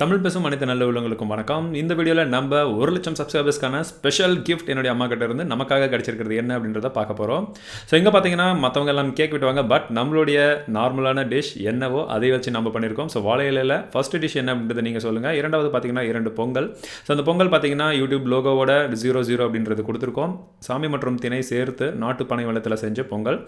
தமிழ் பேசும் அனைத்து நல்ல உள்ளவங்களுக்கும் வணக்கம். இந்த வீடியோவில் நம்ம ஒரு லட்சம் சப்ஸ்கிரைபர்ஸ்க்கான ஸ்பெஷல் கிஃப்ட் என்னுடைய அம்மா கிட்ட இருந்து நமக்காக கிடைச்சிருக்கிறது என்ன அப்படின்றத பார்க்க போகிறோம் ஸோ இங்கே பார்த்தீங்கன்னா மற்றவங்க எல்லாம் கேக் விட்டுவாங்க பட் நம்மளுடைய நார்மலான டிஷ் என்னவோ அதை வச்சு நம்ம பண்ணியிருக்கோம் ஸோ வாழை இலையில் டிஷ் என்ன அப்படின்றத நீங்கள் சொல்லுங்கள் இரண்டாவது பார்த்தீங்கன்னா இரண்டு பொங்கல். ஸோ அந்த பொங்கல் பார்த்தீங்கன்னா யூடியூப் லோகோவோட ஜீரோ ஜீரோ அப்படின்றது கொடுத்துருக்கோம். சாமி மற்றும் திணை சேர்த்து நாட்டு பனை வளத்தில் செஞ்ச பொங்கல்.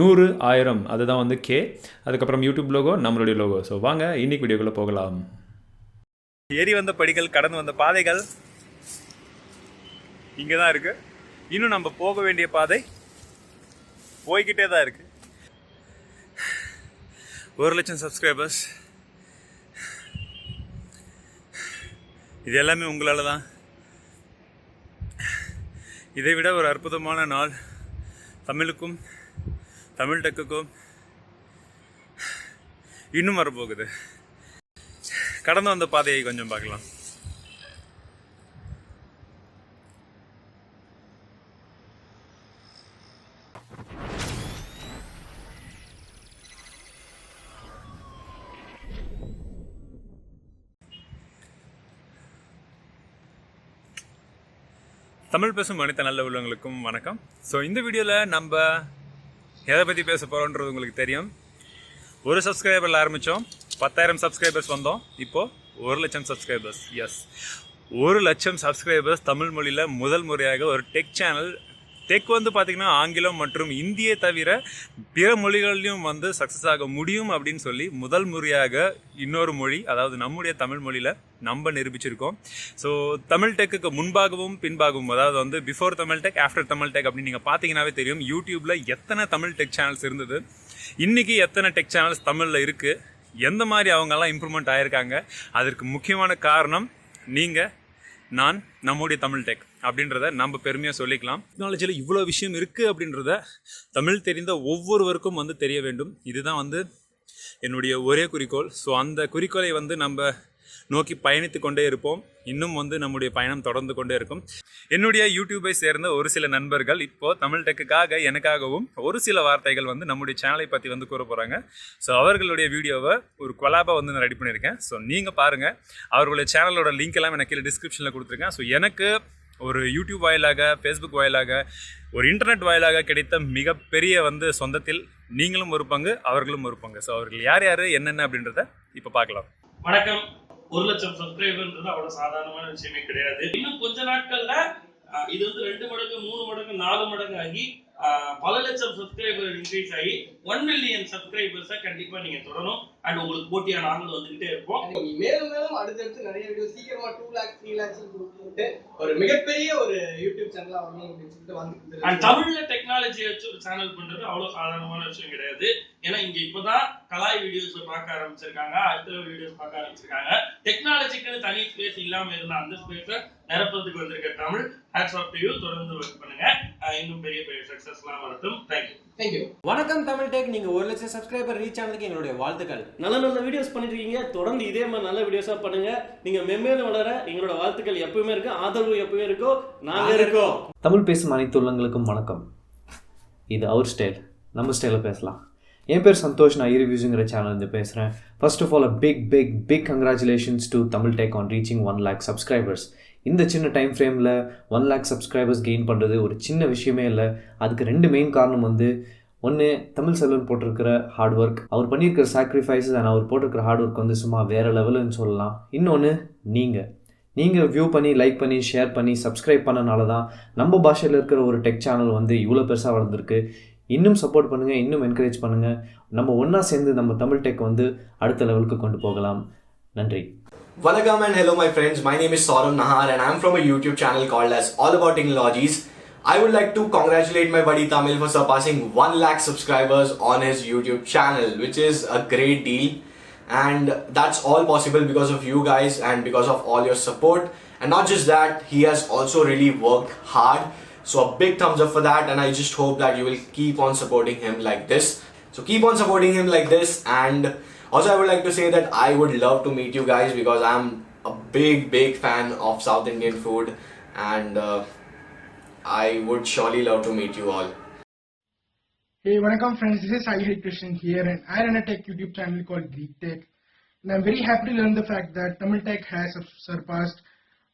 நூறு ஆயிரம் அதுதான் வந்து கே அதுக்கப்புறம் யூடியூப் லோகோ நம்மளுடைய லோகோ ஸோ வாங்க இன்னைக்கு வீடியோக்குள்ளே போகலாம். ஏறி வந்த படிகள் கடந்து வந்த பாதைகள் இங்கே தான் இருக்குது இன்னும் நம்ம போக வேண்டிய பாதை போய்கிட்டே தான் இருக்குது ஒரு லட்சம் சப்ஸ்கிரைபர்ஸ் இது எல்லாமே உங்களால் தான். இதை விட ஒரு அற்புதமான நாள் தமிழுக்கும் தமிழ் டக்குக்கும் இன்னும் வரப்போகுது. கடந்து வந்த பாதையை கொஞ்சம் பார்க்கலாம். தமிழ் பேசும் அனைத்து நல்ல உள்ளவங்களுக்கும் வணக்கம். ஸோ இந்த வீடியோவில் நம்ம எதை பற்றி பேச போகிறோன்றது உங்களுக்கு தெரியும். ஒரு சப்ஸ்கிரைபரில் ஆரம்பித்தோம் பத்தாயிரம் சப்ஸ்கிரைபர்ஸ் வந்தோம். இப்போது ஒரு லட்சம் சப்ஸ்கிரைபர்ஸ் எஸ் ஒரு லட்சம் சப்ஸ்கிரைபர்ஸ் தமிழ் மொழியில் முதல் முறையாக ஒரு டெக் சேனல் டெக் வந்து பார்த்திங்கன்னா ஆங்கிலம் மற்றும் இந்தியை தவிர பிற மொழிகள்லையும் வந்து சக்ஸஸ் ஆக முடியும் அப்படின்னு சொல்லி முதல் முறையாக இன்னொரு மொழி அதாவது நம்முடைய தமிழ் மொழியில் நம்ம நிரூபிச்சிருக்கோம். ஸோ தமிழ் டெக்குக்கு முன்பாகவும் பின்பாகவும் அதாவது வந்து before Tamil tech after Tamil tech அப்படின்னு நீங்கள் பார்த்தீங்கன்னாவே தெரியும். யூடியூப்பில் எத்தனை தமிழ் டெக் சேனல்ஸ் இருந்தது? இன்றைக்கி எத்தனை டெக் சேனல்ஸ் தமிழில் இருக்குது எந்த மாதிரி அவங்கெல்லாம் இம்ப்ரூவ்மெண்ட் ஆகியிருக்காங்க அதற்கு முக்கியமான காரணம் நீங்கள் நான் நம்முடைய தமிழ் டெக் அப்படின்றத நம்ம பெருமையாக சொல்லிக்கலாம். டெக்னாலஜியில் இவ்வளோ விஷயம் இருக்குது அப்படின்றத தமிழ் தெரிந்த ஒவ்வொருவருக்கும் வந்து தெரிய வேண்டும். இதுதான் வந்து என்னுடைய ஒரே குறிக்கோள். ஸோ அந்த குறிக்கோளை வந்து நம்ம நோக்கி பயணித்து கொண்டே இருப்போம். இன்னும் வந்து நம்முடைய பயணம் தொடர்ந்து கொண்டே இருக்கும். என்னுடைய யூடியூபை சேர்ந்த ஒரு சில நண்பர்கள் இப்போ தமிழ் டெக்குக்காக எனக்காகவும் ஒரு சில வார்த்தைகள் வந்து நம்முடைய சேனலை பற்றி வந்து கூற போகிறாங்க ஸோ அவர்களுடைய வீடியோவை ஒரு கொலாபாக வந்து நான் ரெடி பண்ணியிருக்கேன். ஸோ நீங்கள் பாருங்கள் அவர்களுடைய சேனலோட லிங்க் எல்லாம் எனக்கு கீழே டிஸ்கிரிப்ஷனில் கொடுத்துருக்கேன். ஸோ எனக்கு ஒரு யூடியூப் வாயிலாக ஃபேஸ்புக் வாயிலாக ஒரு இன்டர்நெட் வாயிலாக கிடைத்த மிகப்பெரிய வந்து சொந்தத்தில் நீங்களும் ஒரு பங்கு அவர்களும் ஒரு பங்கு. ஸோ அவர்கள் யார் யார் என்னென்ன அப்படின்றத இப்போ பார்க்கலாம். வணக்கம். ஒரு லட்சம் சப்ஸ்கிரைபர்ன்றது அவ்வளவு சாதாரணமான விஷயமே கிடையாது. இன்னும் கொஞ்ச நாட்கள்ல இது வந்து ரெண்டு மடங்கு மூணு மடங்கு நாலு மடங்கு ஆகி பல லட்சம் சப்ஸ்கிரைபர் இன்க்ரீஸ் ஆகி ஒன் மில்லியன் சப்ஸ்கிரைபர்ஸை கண்டிப்பா நீங்க தொடரும் அண்ட் உங்களுக்கு போட்டியா நாங்களும் வந்துகிட்டே இருப்போம். மேலும் மேலும் அடுத்தடுத்து நிறைய வீடியோ சீக்கிரமா டூ லேக்ஸ் த்ரீ லேக்ஸ் ஒரு மிகப்பெரிய ஒரு யூடியூப் சேனலா வரணும் அப்படின்னு சொல்லிட்டு அண்ட் வந்து தமிழ்ல டெக்னாலஜி வச்சு ஒரு சேனல் பண்றது அவ்வளவு சாதாரணமான விஷயம் கிடையாது. ஏன்னா இங்க இப்பதான் கலாய் வீடியோஸ் பார்க்க ஆரம்பிச்சிருக்காங்க. அடுத்த வீடியோஸ் பார்க்க ஆரம்பிச்சிருக்காங்க. டெக்னாலஜிக்குன்னு தனி ஸ்பேஸ் இல்லாம இருந்த அந்த ஸ்பேஸை நிரப்புறதுக்கு வந்திருக்க Tamil. Hats off to you தொடர்ந்து ஒர்க் பண்ணுங்க. இன்னும் பெரிய பெரிய சக்சஸ்லாம் வரட்டும். தேங்க்யூ தேங்க்யூ வணக்கம் தமிழ் டெக். நீங்க ஒரு லட்சம் சப்ஸ்கிரைபர் ரீச் ஆனதுக்கு எங்களுடைய வாழ்த்துக்கள். நல்ல நல்ல வீடியோஸ் பண்ணிட்டு இருக்கீங்க. தொடர்ந்து இதே மாதிரி நல்ல வீடியோஸா பண்ணுங்க. நீங்க மென்மேலும் வளர எங்களோட வாழ்த்துக்கள் எப்பவுமே இருக்கு. ஆதரவு எப்பவுமே இருக்கோ நாங்க இருக்கோம். தமிழ் பேசும் அனைத்து உள்ளங்களுக்கும் வணக்கம். இது அவர் ஸ்டைல் நம்ம ஸ்டைலில் பேசலாம். என் பேர் சந்தோஷ். நான் ரிவ்யூஸுங்கிற சேனல்லேருந்து பேசுகிறேன் first of all a big big big congratulations to Tamil tech on reaching one lakh subscribers இந்த சின்ன டைம் ஃப்ரேமில் ஒன் லேக் சப்ஸ்கிரைபர்ஸ் கெயின் பண்ணுறது ஒரு சின்ன விஷயமே இல்லை. அதுக்கு ரெண்டு மெயின் காரணம் வந்து ஒன்று தமிழ் செல்வன் போட்டிருக்கிற ஹார்ட் ஒர்க் அவர் பண்ணியிருக்கிற சாக்ரிஃபைஸஸ் அண்ட் அவர் போட்டிருக்கிற ஹார்ட் ஒர்க் வந்து சும்மா வேறு லெவலுன்னு சொல்லலாம். இன்னொன்று நீங்கள் நீங்கள் வியூ பண்ணி லைக் பண்ணி ஷேர் பண்ணி சப்ஸ்கிரைப் பண்ணனால தான் நம்ம பாஷையில் இருக்கிற ஒரு டெக் சேனல் வந்து இவ்வளோ பெருசாக வளர்ந்துருக்கு. இன்னும் சப்போர்ட் பண்ணுங்கள் இன்னும் என்கரேஜ் பண்ணுங்கள் நம்ம ஒன்றா சேர்ந்து நம்ம தமிழ் டெக் வந்து அடுத்த லெவலுக்கு கொண்டு போகலாம். நன்றி. Vanakkam and hello my friends, my name is Saurav Nahar and I'm from a YouTube channel called as All About Technologies. I would like to congratulate my buddy Tamil for surpassing 1 lakh subscribers on his YouTube channel, which is a great deal. And that's all possible because of you guys and because of all your support. And not just that, he has also really worked hard. So a big thumbs up for that and I just hope that you will keep on supporting him like this. So keep on supporting him like this and also I would like to say that I would love to meet you guys because I'm a big big fan of South Indian food and uh, I would surely love to meet you all. Hey, welcome friends. This is Hari Krishnan here, and I run a tech YouTube channel called Greek Tech. And I'm very happy to learn the fact that Tamil Tech has surpassed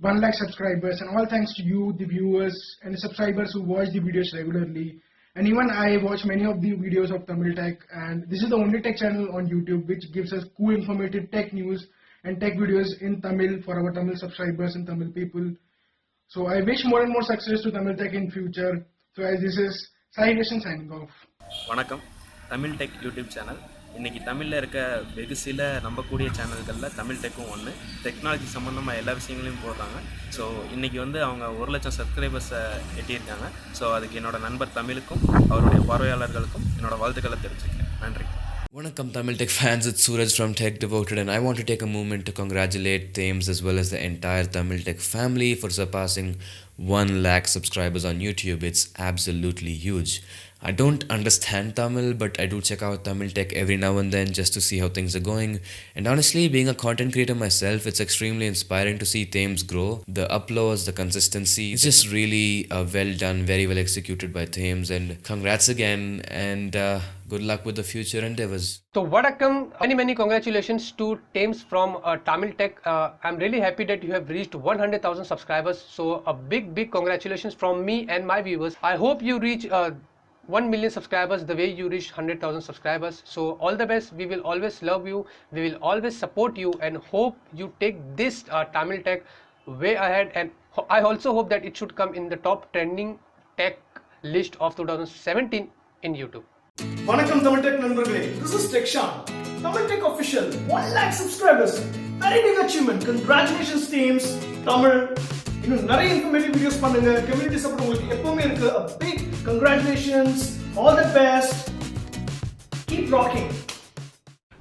1 lakh subscribers and all thanks to you, the viewers and the subscribers who watch the videos regularly. And even I watch many of the videos of Tamil Tech and this is the only tech channel on YouTube which gives us cool informative tech news and tech videos in Tamil for our Tamil subscribers and Tamil people. So I wish more and more success to Tamil Tech in future. So as this is Sai Nation signing off. வணக்கம் Tamil tech YouTube channel இன்றைக்கி தமிழில் இருக்க வெகு சில நம்பக்கூடிய சேனல்களில் தமிழ் டெக்கும் ஒன்று technology சம்மந்தமாக எல்லா விஷயங்களையும் போடுறாங்க ஸோ இன்றைக்கி வந்து அவங்க ஒரு லட்சம் சப்ஸ்கிரைபர்ஸை எட்டியிருக்காங்க ஸோ அதுக்கு என்னோட நண்பர் தமிழுக்கும் அவருடைய பார்வையாளர்களுக்கும் என்னோட வாழ்த்துக்களை தெரிவிச்சுக்கிறேன் நன்றி Welcome Tamil Tech fans, it's Suraj from Tech Devoted and I want to take a moment to congratulate Thames as well as the entire Tamil Tech family for surpassing 1 lakh subscribers on YouTube. It's absolutely huge. I don't understand Tamil, but I do check out Tamil Tech every now and then just to see how things are going. And honestly, being a content creator myself, it's extremely inspiring to see Thames grow. The uploads, the consistency, it's just really uh, well done, very well executed by Thames. And congrats again, and uh, good luck with the future endeavors. So Vadakkam, many many congratulations to Thames from uh, Tamil Tech. Uh, I'm really happy that you have reached 100,000 subscribers. So a big big congratulations from me and my viewers. I hope you reach uh, 1 million subscribers the way you reach 100,000 subscribers. So all the best. We will always love you. We will always support you and hope you take this uh, Tamil Tech way ahead. And ho- I also hope that it should come in the top trending tech list of 2017 in YouTube. வணக்கம் Tamil tech நண்பர்களே this is டெக்ஷான் Tamil tech official one lakh subscribers very big achievement congratulations teams Tamil இன்னும் நிறைய informative videos பண்ணுங்க community support உங்களுக்கு எப்பவுமே இருக்கு big Congratulations, all the best, keep rocking.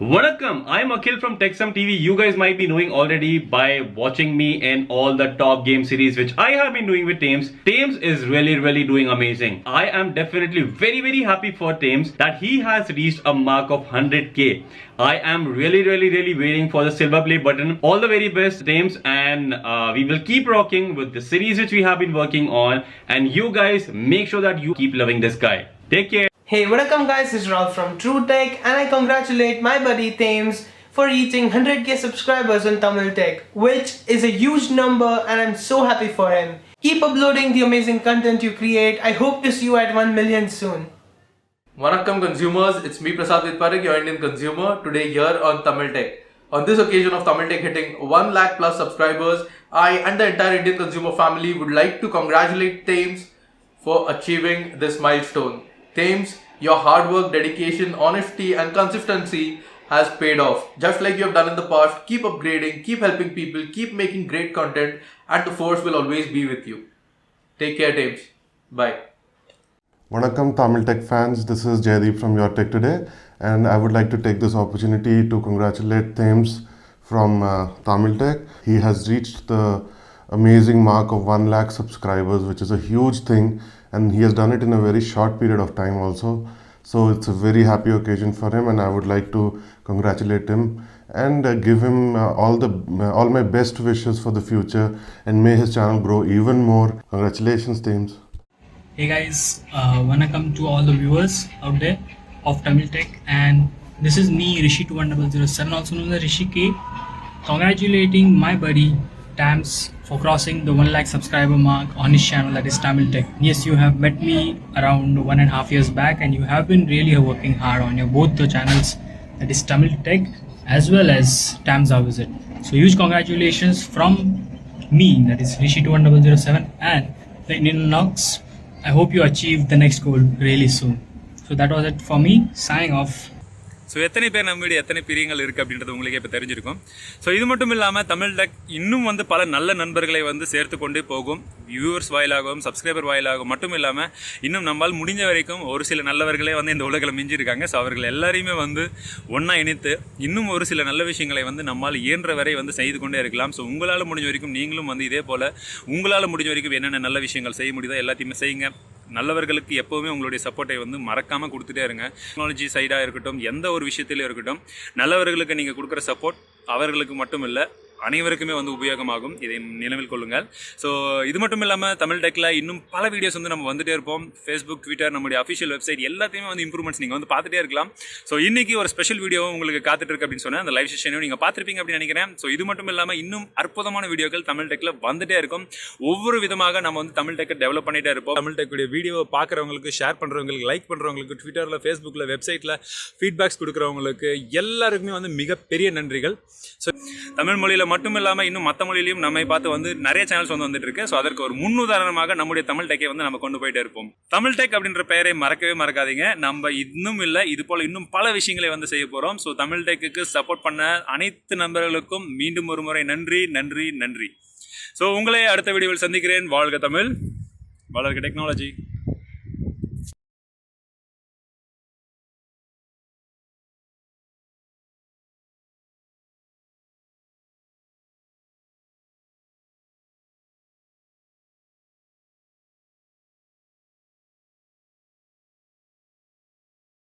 Vanakkam, I'm Akhil from Techsum TV. You guys might be knowing already by watching me in all the top game series which I have been doing with Thames. Thames is really, really doing amazing. I am definitely very, very happy for Thames that he has reached a mark of 100k. I am really, really, really waiting for the silver play button. All the very best, Thames, and uh, we will keep rocking with the series which we have been working on. And you guys make sure that you keep loving this guy. Take care. Hey, welcome guys, is Ralph from True Tech and I congratulate my buddy Thames for reaching 100k subscribers on Tamil Tech, which is a huge number and I'm so happy for him. Keep uploading the amazing content you create. I hope to see you at 1 million soon. Vanakkam consumers, it's me Prasad Vidparik, your Indian consumer, today here on Tamil Tech. On this occasion of Tamil Tech hitting 1 lakh plus subscribers, I and the entire Indian consumer family would like to congratulate Thames for achieving this milestone. Thames, your hard work, dedication, honesty, and consistency has paid off. Just like you have done in the past, keep upgrading, keep helping people, keep making great content, and the force will always be with you. Take care, Thames. Bye. Welcome, Tamil Tech fans, this is Jaydeep from Your Tech Today, and I would like to take this opportunity to congratulate Thames from uh, Tamil Tech. He has reached the amazing mark of 1 lakh subscribers, which is a huge thing, and he has done it in a very short period of time also. So it's a very happy occasion for him, and I would like to congratulate him and uh, give him uh, all the uh, all my best wishes for the future, and may his channel grow even more. Congratulations, Thames. Hey guys, uh, welcome to all the viewers out there of Tamil Tech, and this is me Rishi21007, also known as Rishi K, congratulating my buddy Tams for crossing the 1 lakh subscriber mark on his channel that is Tamil Tech. Yes, you have met me around one and a half years back, and you have been really working hard on your both the channels that is Tamil Tech as well as Our Visit. So huge congratulations from me, that is Rishi21007 and the Indian Knox. I hope you achieve the next goal really soon. So that was it for me. Signing off. So எத்தனை பேர் நம்ம எத்தனை பிரியங்கள் இருக்குது அப்படின்றது உங்களுக்கே இப்போ தெரிஞ்சிருக்கும். So இது மட்டும் இல்லாமல் தமிழ் டெக் இன்னும் வந்து பல நல்ல நண்பர்களை வந்து சேர்த்து கொண்டே போகும். வியூவர்ஸ் வாயிலாகவும் சப்ஸ்கிரைபர் வாயிலாகவும் மட்டும் இல்லாமல் இன்னும் நம்மால் முடிஞ்ச வரைக்கும் ஒரு சில நல்லவர்களே வந்து இந்த உலகில் மிஞ்சிருக்காங்க ஸோ அவர்கள் எல்லாரையுமே வந்து ஒன்றா இணைத்து இன்னும் ஒரு சில நல்ல விஷயங்களை வந்து நம்மால் இயன்ற வரை வந்து செய்து கொண்டே இருக்கலாம். ஸோ உங்களால் முடிஞ்ச வரைக்கும் நீங்களும் வந்து இதே போல் உங்களால் முடிஞ்ச வரைக்கும் என்னென்ன நல்ல விஷயங்கள் செய்ய முடியுதோ எல்லாத்தையுமே செய்யுங்க. நல்லவர்களுக்கு எப்போவுமே உங்களுடைய சப்போர்ட்டை வந்து மறக்காமல் கொடுத்துட்டே இருங்க. டெக்னாலஜி சைடாக இருக்கட்டும் எந்த ஒரு விஷயத்திலையும் இருக்கட்டும் நல்லவர்களுக்கு நீங்கள் கொடுக்குற சப்போர்ட் அவர்களுக்கு மட்டும் இல்லை அனைவருக்குமே வந்து உபயோகமாகும். இதை நினைவில் கொள்ளுங்கள். ஸோ இது மட்டும் இல்லாமல் தமிழ் டெக்கில் இன்னும் பல வீடியோஸ் வந்து நம்ம வந்துட்டே இருப்போம். ஃபேஸ்புக் ட்விட்டர் நம்முடைய அஃபிஷியல் வெப்சைட் எல்லாத்தையுமே வந்து இம்ப்ரூவ்மெண்ட்ஸ் நீங்கள் வந்து பார்த்துட்டே இருக்கலாம். ஸோ இன்றைக்கி ஒரு ஸ்பெஷல் வீடியோவும் உங்களுக்கு காத்துட்டுருக்கு அப்படின்னு சொன்னேன். அந்த லைவ் செஷனையும் நீங்கள் பார்த்துருப்பீங்க அப்படின்னு நினைக்கிறேன். ஸோ இது மட்டும் இல்லாமல் இன்னும் அற்புதமான வீடியோக்கள் தமிழ் டெக்கில் வந்துட்டே இருக்கும். ஒவ்வொரு விதமாக நம்ம வந்து தமிழ் டெக்கை டெவலப் பண்ணிகிட்டே இருப்போம். தமிழ் டெக்குடைய வீடியோவை பார்க்குறவங்களுக்கு ஷேர் பண்ணுறவங்களுக்கு லைக் பண்ணுறவங்களுக்கு ட்விட்டரில் ஃபேஸ்புக்கில் வெப்சைட்டில் ஃபீட்பேக்ஸ் கொடுக்குறவங்களுக்கு எல்லாருக்குமே வந்து மிகப்பெரிய நன்றிகள். ஸோ தமிழ் மொழியில் மட்டும் இல்லாமல் இன்னும் மற்ற மொழியிலையும் நம்மை பார்த்து வந்து நிறைய சேனல்ஸ் வந்து வந்துட்டு இருக்கு ஸோ அதற்கு ஒரு முன்னுதாரணமாக நம்முடைய தமிழ் டெக்கை வந்து நம்ம கொண்டு போயிட்டே இருப்போம். தமிழ் டெக் அப்படின்ற பெயரை மறக்கவே மறக்காதீங்க. நம்ம இன்னும் இல்லை இது போல இன்னும் பல விஷயங்களை வந்து செய்ய போகிறோம் ஸோ தமிழ் டெக்குக்கு சப்போர்ட் பண்ண அனைத்து நண்பர்களுக்கும் மீண்டும் ஒரு முறை நன்றி நன்றி நன்றி. ஸோ உங்களை அடுத்த வீடியோவில் சந்திக்கிறேன். வாழ்க தமிழ். வளர்க டெக்னாலஜி